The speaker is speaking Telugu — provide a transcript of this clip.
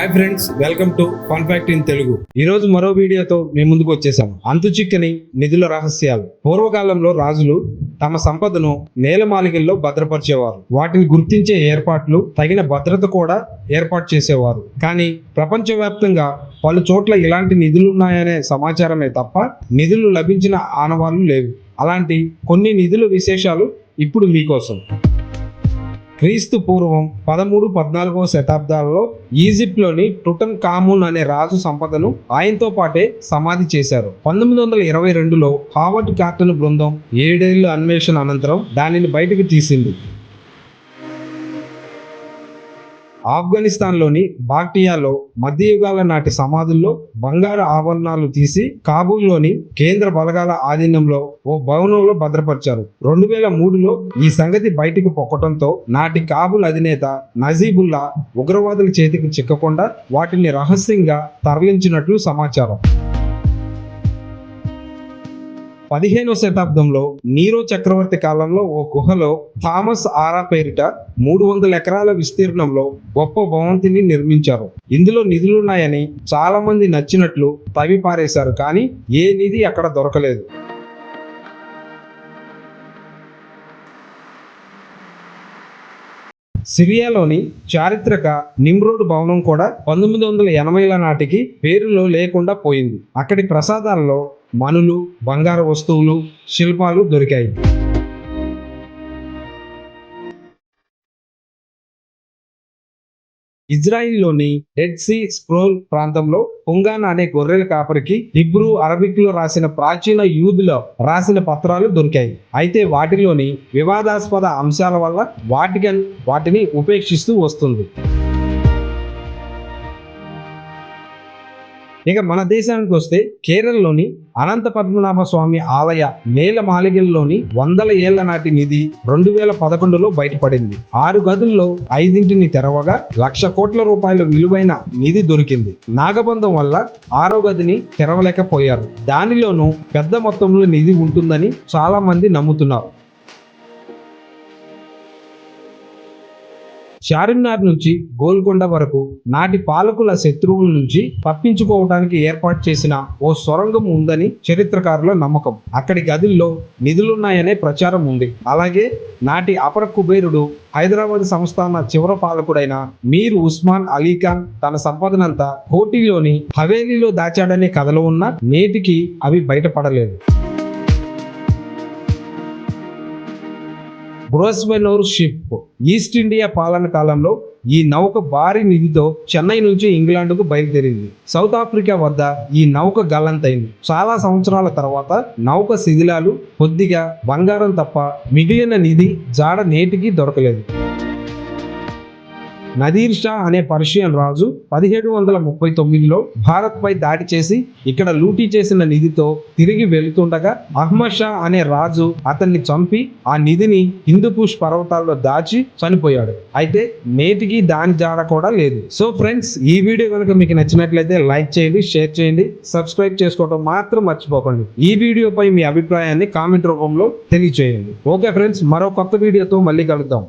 Hi friends welcome to fun fact in Telugu ఈ రోజు మరో వీడియోతో మీ ముందుకు వచ్చేసాం అంతు చిక్కని నిధుల రహస్యాలు. పూర్వకాలంలో రాజులు తమ సంపదను నేలమాలికల్లో భద్రపరిచేవారు. వాటిని గుర్తించే ఏర్పాట్లు తగిన భద్రత కూడా ఏర్పాటు చేసేవారు. కానీ ప్రపంచవ్యాప్తంగా పలు చోట్ల ఇలాంటి నిధులున్నాయనే సమాచారమే తప్ప నిధులు లభించిన ఆనవాళ్ళు లేవు. అలాంటి కొన్ని నిధుల విశేషాలు ఇప్పుడు మీకోసం. క్రీస్తు పూర్వం పదమూడు పద్నాలుగవ శతాబ్దాలలో ఈజిప్ట్లోని టుటన్ కామూన్ అనే రాజు సంపదను ఆయనతో పాటే సమాధి చేశారు. పంతొమ్మిది వందల ఇరవై రెండులో హావర్డ్ కార్టన్ బృందం ఏడేళ్ళ అన్వేషణ అనంతరం దానిని బయటకు తీసింది. ఆఫ్ఘనిస్తాన్లోని బాక్టియాలో మధ్యయుగాల నాటి సమాధుల్లో బంగారు ఆభరణాలు తీసి కాబూల్లోని కేంద్ర బలగాల ఆధీనంలో ఓ భవనంలో భద్రపరిచారు. రెండు వేల మూడులో ఈ సంగతి బయటికి పొక్కటంతో నాటి కాబుల్ అధినేత నజీబుల్లా ఉగ్రవాదుల చేతికి చిక్కకుండా వాటిని రహస్యంగా తరలించినట్లు సమాచారం. పదిహేనవ శతాబ్దంలో నీరో చక్రవర్తి కాలంలో ఓ గుహలో థామస్ ఆరా పేరిట మూడు వందల ఎకరాల విస్తీర్ణంలో గొప్ప భవంతిని నిర్మించారు. ఇందులో నిధులున్నాయని చాలా మంది నచ్చినట్లు తవి పారేశారు కానీ ఏ నిధి అక్కడ దొరకలేదు. సిరియాలోని చారిత్రక నిమ్రోడ్ భవనం కూడా పంతొమ్మిది వందల ఎనభైల నాటికి పేరులో లేకుండా పోయింది. అక్కడి ప్రసాదాల్లో మనులు బంగారు వస్తువులు శిల్పాలు దొరికాయి. ఇజ్రాయిల్లోని డెడ్ సీ స్క్రోల్ ప్రాంతంలో పుంగాన్ అనే గొర్రెల కాపరికి హిబ్రూ అరబిక్లో రాసిన ప్రాచీన యూదులో రాసిన పత్రాలు దొరికాయి. అయితే వాటిలోని వివాదాస్పద అంశాల వల్ల వాటికన్ వాటిని ఉపేక్షిస్తూ వస్తుంది. ఇక మన దేశానికి వస్తే కేరళలోని అనంత పద్మనాభ స్వామి ఆలయ నేల మాలిగల్లోని వందల ఏళ్ళ నాటి నిధి రెండు వేల పదకొండులో బయటపడింది. ఆరు గదుల్లో ఐదింటిని తెరవగా లక్ష కోట్ల రూపాయల విలువైన నిధి దొరికింది. నాగబంధం వల్ల ఆరో గదిని తెరవలేకపోయారు. దానిలోనూ పెద్ద మొత్తంలో నిధి ఉంటుందని చాలా మంది నమ్ముతున్నారు. చార్మినార్ నుంచి గోల్కొండ వరకు నాటి పాలకుల శత్రువుల నుంచి తప్పించుకోవడానికి ఏర్పాటు చేసిన ఓ సొరంగం ఉందని చరిత్రకారుల నమ్మకం. అక్కడి గదుల్లో నిధులున్నాయనే ప్రచారం ఉంది. అలాగే నాటి అపర కుబేరుడు హైదరాబాద్ సంస్థాన చివర పాలకుడైన మీర్ ఉస్మాన్ అలీ ఖాన్ తన సంపదనంతా కోటిలోని హవేలీలో దాచాడనే కథలు ఉన్నా నేటికి అవి బయటపడలేదు. బ్రోస్వెనోర్ షిప్ ఈస్ట్ ఇండియా పాలన కాలంలో ఈ నౌక భారీ నిధితో చెన్నై నుంచి ఇంగ్లాండ్కు బయలుదేరింది. సౌత్ ఆఫ్రికా వద్ద ఈ నౌక గల్లంతైంది. చాలా సంవత్సరాల తర్వాత నౌక శిథిలాలు కొద్దిగా బంగారం తప్ప మిగిలిన నిధి జాడ నేటికి దొరకలేదు. నదీర్ షా అనే పర్షియన్ రాజు పదిహేడు వందల ముప్పై తొమ్మిదిలో భారత్పై దాడి చేసి ఇక్కడ లూటీ చేసిన నిధితో తిరిగి వెళుతుండగా అహ్మద్ షా అనే రాజు అతన్ని చంపి ఆ నిధిని హిందుపుష్ పర్వతాల్లో దాచి చనిపోయాడు. అయితే నేటికి దాని జాడ కూడా లేదు. సో ఫ్రెండ్స్ ఈ వీడియో కనుక మీకు నచ్చినట్లయితే లైక్ చేయండి షేర్ చేయండి సబ్స్క్రైబ్ చేసుకోవడం మాత్రం మర్చిపోకండి. ఈ వీడియోపై మీ అభిప్రాయాన్ని కామెంట్ రూపంలో తెలియచేయండి. ఓకే ఫ్రెండ్స్ మరో కొత్త వీడియోతో మళ్ళీ కలుద్దాం.